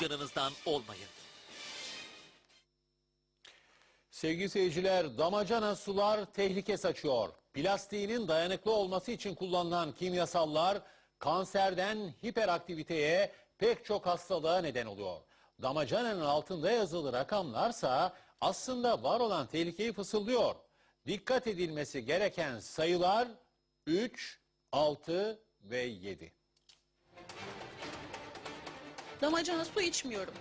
canınızdan olmayın. Sevgili seyirciler, damacana sular tehlike saçıyor. Plastiğinin dayanıklı olması için kullanılan kimyasallar kanserden hiperaktiviteye pek çok hastalığa neden oluyor. Damacananın altında yazılı rakamlarsa aslında var olan tehlikeyi fısıldıyor. Dikkat edilmesi gereken sayılar 3, 6 ve 7. Damacana su içmiyorum.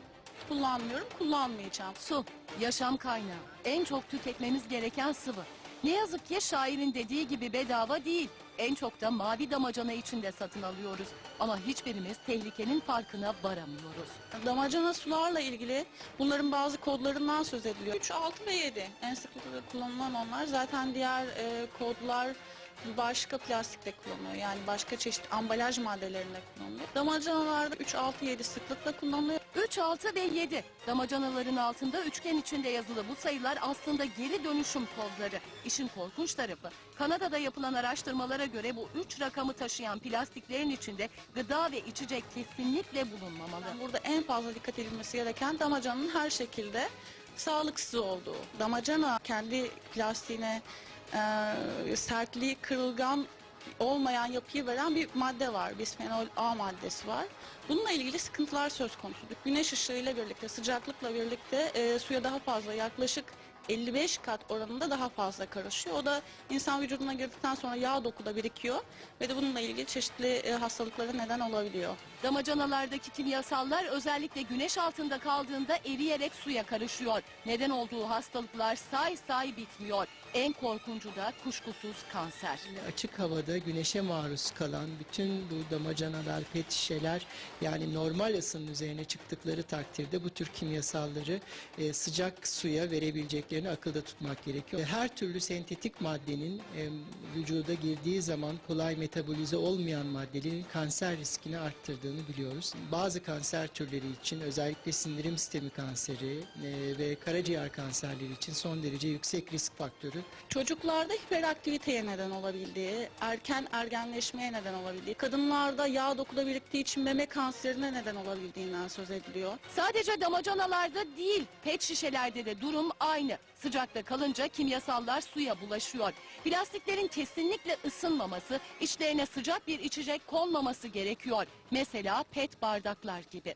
Kullanmıyorum, kullanmayacağım. Su, yaşam kaynağı. En çok tüketmemiz gereken sıvı. Ne yazık ki şairin dediği gibi bedava değil. En çok da mavi damacana içinde satın alıyoruz. Ama hiçbirimiz tehlikenin farkına varamıyoruz. Damacana sularla ilgili bunların bazı kodlarından söz ediliyor. 3, 6 ve 7 en sıklıkla kullanılan onlar. Zaten diğer e, kodlar başka plastikte kullanılıyor. Yani başka çeşit ambalaj maddelerinde kullanılıyor. Damacanalarda 3, 6, 7 sıklıkla kullanılıyor. 3, 6 ve 7. Damacanaların altında üçgen içinde yazılı bu sayılar aslında geri dönüşüm tozları. İşin korkunç tarafı. Kanada'da yapılan araştırmalara göre bu üç rakamı taşıyan plastiklerin içinde gıda ve içecek kesinlikle bulunmamalı. Yani burada en fazla dikkat edilmesi gereken damacanın her şekilde sağlıksız olduğu. Damacana kendi plastiğine e, sertliği kırılgan olmayan yapıyı veren bir madde var. Bisfenol A maddesi var. Bununla ilgili sıkıntılar söz konusu. Güneş ışığıyla birlikte, sıcaklıkla birlikte e, suya daha fazla yaklaşık 55 kat oranında daha fazla karışıyor. O da insan vücuduna girdikten sonra yağ dokuda birikiyor ve de bununla ilgili çeşitli e, hastalıklara neden olabiliyor. Damacanalardaki kimyasallar özellikle güneş altında kaldığında eriyerek suya karışıyor. Neden olduğu hastalıklar say say bitmiyor. En korkuncu da kuşkusuz kanser. Açık havada güneşe maruz kalan bütün bu damacanalar, pet şişeler yani normal ısının üzerine çıktıkları takdirde bu tür kimyasalları e, sıcak suya verebileceklerini akılda tutmak gerekiyor. Her türlü sentetik maddenin e, vücuda girdiği zaman kolay metabolize olmayan maddelerin kanser riskini arttırdığını biliyoruz. Bazı kanser türleri için özellikle sindirim sistemi kanseri e, ve karaciğer kanserleri için son derece yüksek risk faktörü. Çocuklarda hiperaktiviteye neden olabildiği, erken ergenleşmeye neden olabildiği, kadınlarda yağ dokuda biriktiği için meme kanserine neden olabildiğinden söz ediliyor. Sadece damacanalarda değil, pet şişelerde de durum aynı. Sıcakta kalınca kimyasallar suya bulaşıyor. Plastiklerin kesinlikle ısınmaması, içlerine sıcak bir içecek konmaması gerekiyor. Mesela pet bardaklar gibi.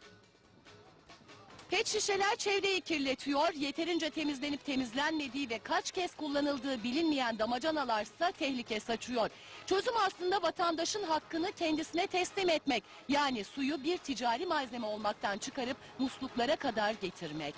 Pet şişeler çevreyi kirletiyor, yeterince temizlenip temizlenmediği ve kaç kez kullanıldığı bilinmeyen damacanalarsa tehlike saçıyor. Çözüm aslında vatandaşın hakkını kendisine teslim etmek. Yani suyu bir ticari malzeme olmaktan çıkarıp musluklara kadar getirmek.